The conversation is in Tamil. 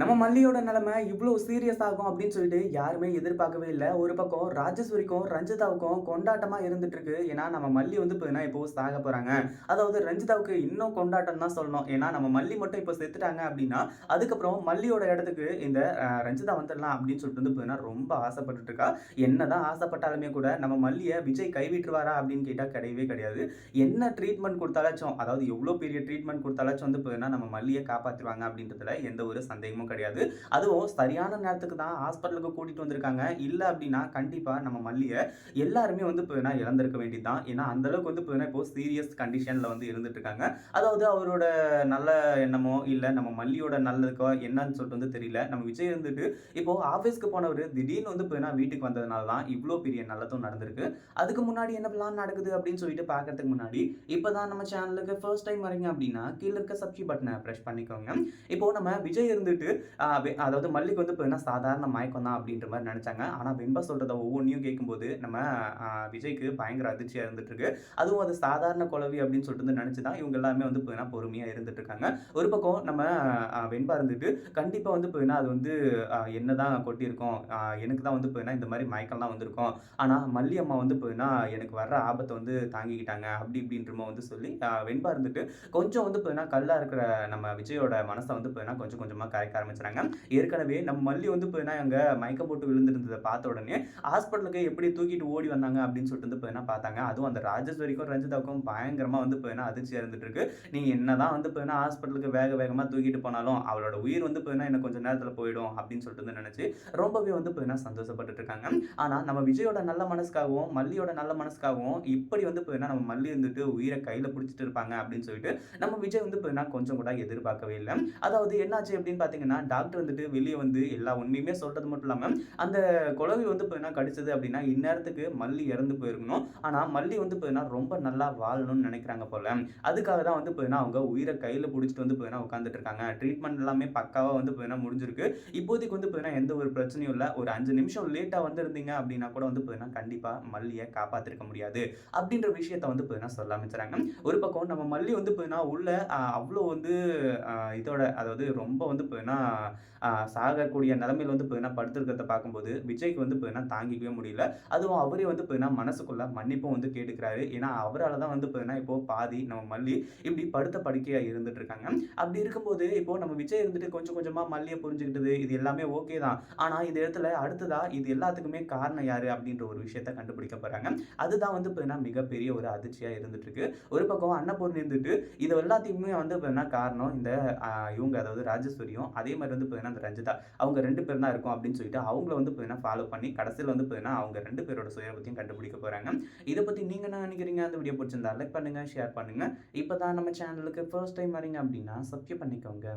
நம்ம மல்லியோட நிலைமை இவ்வளோ சீரியஸ் ஆகும் அப்படின்னு சொல்லிட்டு யாருமே எதிர்பார்க்கவே இல்லை. ஒரு பக்கம் ராஜேஸ்வரிக்கும் ரஞ்சிதாவுக்கும் கொண்டாட்டமாக இருந்துட்டு இருக்கு ஏன்னா நம்ம மல்லி வந்து இப்போ இப்போ சாக போகிறாங்க அதாவது ரஞ்சிதாவுக்கு இன்னும் கொண்டாட்டம் தான் சொல்லணும். ஏன்னா நம்ம மல்லி மட்டும் இப்போ செத்துட்டாங்க அப்படின்னா அதுக்கப்புறம் மல்லியோட இடத்துக்கு இந்த ரஞ்சிதா வந்துடலாம் அப்படின்னு சொல்லிட்டு வந்து இப்போ ரொம்ப ஆசைப்பட்டுட்டு இருக்கா. என்னதான் ஆசைப்பட்டாலுமே கூட நம்ம மல்லியை விஜய் கைவிட்டுருவாரா அப்படின்னு கேட்டால் கிடையவே கிடையாது. என்ன ட்ரீட்மெண்ட் கொடுத்தாலாச்சும் அதாவது எவ்வளோ பெரிய ட்ரீட்மெண்ட் கொடுத்தாலாச்சும் வந்து இப்போ நம்ம மல்லியை காப்பாற்றுவாங்க அப்படின்றதுல எந்த ஒரு சந்தேகமும் கிடையாது. அதுவும் சரியான நேரத்துக்கு தான் ஹாஸ்பிட்டலுக்கு கூட்டிகிட்டு வந்திருக்காங்க. இல்லை அப்படின்னா கண்டிப்பாக நம்ம மல்லியை எல்லாருமே வந்து இப்போ வேணா இழந்திருக்க வேண்டியது தான் ஏன்னா அந்த அளவுக்கு வந்து இப்போ வேணா இப்போ சீரியஸ் கண்டிஷனில் வந்து இருந்துட்டு இருக்காங்க அதாவது அவரோட நல்ல எண்ணமோ இல்லை நம்ம மல்லியோட நல்லதுக்கோ என்னன்னு சொல்லிட்டு வந்து தெரியல. நம்ம விஜய் இருந்துட்டு இப்போ ஆஃபீஸ்க்கு போனவர் திடீர்னு வந்து இப்போ வீட்டுக்கு வந்ததுனால தான் இவ்வளோ பெரிய நல்லதும் நடந்திருக்கு. அதுக்கு முன்னாடி என்ன பிளான் நடக்குது அப்படின்னு சொல்லிட்டு பார்க்கறதுக்கு முன்னாடி இப்போ தான் நம்ம சேனலுக்கு ஃபர்ஸ்ட் டைம் வரீங்க அப்படின்னா கீழே இருக்க சப்ஸ்கிரைப் பட்டனை ப்ரெஸ் பண்ணிக்கோங்க. இப்போ நம்ம விஜய் இருந்துட்டு அதாவது மல்லிக்கு வந்து இப்போ சாதாரண மயக்கம் தான் அப்படின்ற மாதிரி நினச்சாங்க. ஆனால் வெண்பா சொல்கிறத ஒவ்வொன்றையும் கேட்கும்போது நம்ம விஜய்க்கு பயங்கர அதிர்ச்சியாக இருந்துட்டு இருக்கு அதுவும் அது சாதாரண குழவி அப்படின்னு சொல்லிட்டு வந்து நினச்சி தான் இவங்க எல்லாமே வந்து இப்போ பொறுமையாக இருந்துட்டு இருக்காங்க ஒரு பக்கம் நம்ம வெண்பா இருந்துட்டு கண்டிப்பாக வந்து இப்போ அது வந்து என்ன தான் கொட்டியிருக்கோம் எனக்கு தான் வந்து இப்போ இந்த மாதிரி மயக்கம்லாம் வந்திருக்கும். ஆனால் மல்லி அம்மா வந்து இப்போ எனக்கு வர்ற ஆபத்தை வந்து தாங்கிக்கிட்டாங்க. அப்படி இப்படின்றமோ வந்து சொல்லி வெண்பா இருந்துட்டு கொஞ்சம் வந்து இப்போ கல்லாக இருக்கிற நம்ம விஜயோட மனசை வந்து இப்போ கொஞ்சம் கொஞ்சமாக ஆரம்பிச்சிட்டாங்க ஆரம்பிச்சாங்க ஏற்கனவே நம்ம மல்லி வந்து இப்போ என்ன அங்கே மயக்கம் போட்டு விழுந்திருந்ததை பார்த்த உடனே ஹாஸ்பிட்டலுக்கு எப்படி தூக்கிட்டு ஓடி வந்தாங்க அப்படின்னு சொல்லிட்டு வந்து இப்போ என்ன பார்த்தாங்க? அதுவும் அந்த ராஜேஸ்வரிக்கும் ரஞ்சிதாவுக்கும் பயங்கரமாக வந்து இப்போ என்ன அதிர்ச்சியாக இருந்துட்டு இருக்கு. நீங்கள் என்னதான் வந்து இப்போ என்ன ஹாஸ்பிட்டலுக்கு வேக வேகமாக தூக்கிட்டு போனாலும் அவளோட உயிர் வந்து இப்போ என்ன கொஞ்சம் நேரத்தில் போயிடும் அப்படின்னு சொல்லிட்டு வந்து நினச்சி ரொம்பவே வந்து இப்போ என்ன சந்தோஷப்பட்டுட்டு இருக்காங்க. ஆனால் நம்ம விஜயோட நல்ல மனசுக்காகவும் மல்லியோட நல்ல மனசுக்காகவும் இப்படி வந்து இப்போ என்ன நம்ம மல்லி இருந்துட்டு உயிரை கையில் பிடிச்சிட்டு இருப்பாங்க அப்படின்னு சொல்லிட்டு நம்ம விஜய் வந்து இப்போ என்ன கொஞ்சம் கூட எதிர்பார்க்கவே இல்லை. அதாவது என்னாச்சு அப்படின்னு பார்த்தீங்கன்னா டாக்டர் வந்துட்டு வெளியே வந்து எல்லா உண்மையுமே சொல்றது மட்டும் இல்லாமல் அந்த குழவி வந்து இப்போ என்ன கடிச்சது அப்படின்னா இந்நேரத்துக்கு மல்லி இறந்து போயிருக்கணும் ஆனால் மல்லி வந்து பார்த்தீங்கன்னா ரொம்ப நல்லா வாழணும்னு நினைக்கிறாங்க போல அதுக்காக தான் வந்து பார்த்தீங்கன்னா அவங்க உயிரை கையில் பிடிச்சிட்டு வந்து இப்போ உட்காந்துட்டு இருக்காங்க ட்ரீட்மெண்ட் எல்லாமே பக்காவாக வந்து பார்த்தீங்கன்னா முடிஞ்சிருக்கு இப்போதைக்கு வந்து இப்போ என்ன எந்த ஒரு பிரச்சனையும் இல்லை ஒரு அஞ்சு நிமிஷம் லேட்டாக வந்திருந்தீங்க அப்படின்னா கூட வந்து பார்த்தீங்கன்னா கண்டிப்பாக மல்லியை காப்பாற்றிருக்க முடியாது அப்படின்ற விஷயத்த வந்து இப்போ சொல்ல ஆரம்பிச்சுறாங்க ஒரு பக்கம் நம்ம மல்லி வந்து பார்த்தீங்கன்னா உள்ள அவ்வளோ வந்து இதோட அதாவது ரொம்ப வந்து போய்னா சாகக்கூடிய நிலமையில் வந்து பார்த்தீங்கன்னா படுத்திருக்கிறத பார்க்கும்போது விஜய்க்கு வந்து பார்த்தீங்கன்னா தாங்கிக்கவே முடியல. அதுவும் அவரே வந்து பார்த்தீங்கன்னா மனசுக்குள்ள மன்னிப்பும் வந்து கேட்டுக்கிறாரு. ஏன்னா அவரால் தான் வந்து பார்த்தீங்கன்னா இப்போ பாதி நம்ம மல்லி இப்படி படுத்த படுக்கையாக இருந்துட்டு இருக்காங்க அப்படி இருக்கும்போது இப்போ நம்ம விஜய் இருந்துட்டு கொஞ்சம் கொஞ்சமாக மல்லியை புரிஞ்சுக்கிட்டது இது எல்லாமே ஓகே தான். ஆனால் இந்த இடத்துல அடுத்ததா இது எல்லாத்துக்குமே காரணம் யாரு? அப்படின்ற ஒரு விஷயத்த கண்டுபிடிக்க போறாங்க. அதுதான் வந்து பார்த்தீங்கன்னா மிகப்பெரிய ஒரு அதிர்ச்சியாக இருந்துட்டு இருக்கு ஒரு பக்கம் அன்னபூர்ணி இருந்துட்டு இது எல்லாத்தையுமே வந்து இப்போ என்ன காரணம் இந்த இவங்க அதாவது ராஜேஸ்வரியும் அதே அதே மாதிரி வந்து பார்த்தீங்கன்னா அந்த ரஞ்சிதா அவங்க ரெண்டு பேர் தான் இருக்கும் அப்படின்னு சொல்லிட்டு அவங்கள வந்து பார்த்தீங்கன்னா ஃபாலோ பண்ணி கடைசியில் வந்து பார்த்தீங்கன்னா அவங்க ரெண்டு பேரோட சுயபத்தையும் கண்டுபிடிக்க போறாங்க. இதை பற்றி நீங்கள் என்ன நினைக்கிறீங்க? அந்த வீடியோ பிடிச்சிருந்தா லைக் பண்ணுங்க ஷேர் பண்ணுங்க. இப்போ தான் நம்ம சேனலுக்கு ஃபர்ஸ்ட் டைம் வரீங்க அப்படின்னா சப்ஸ்கிரைப் பண்ணிக்கோங்க.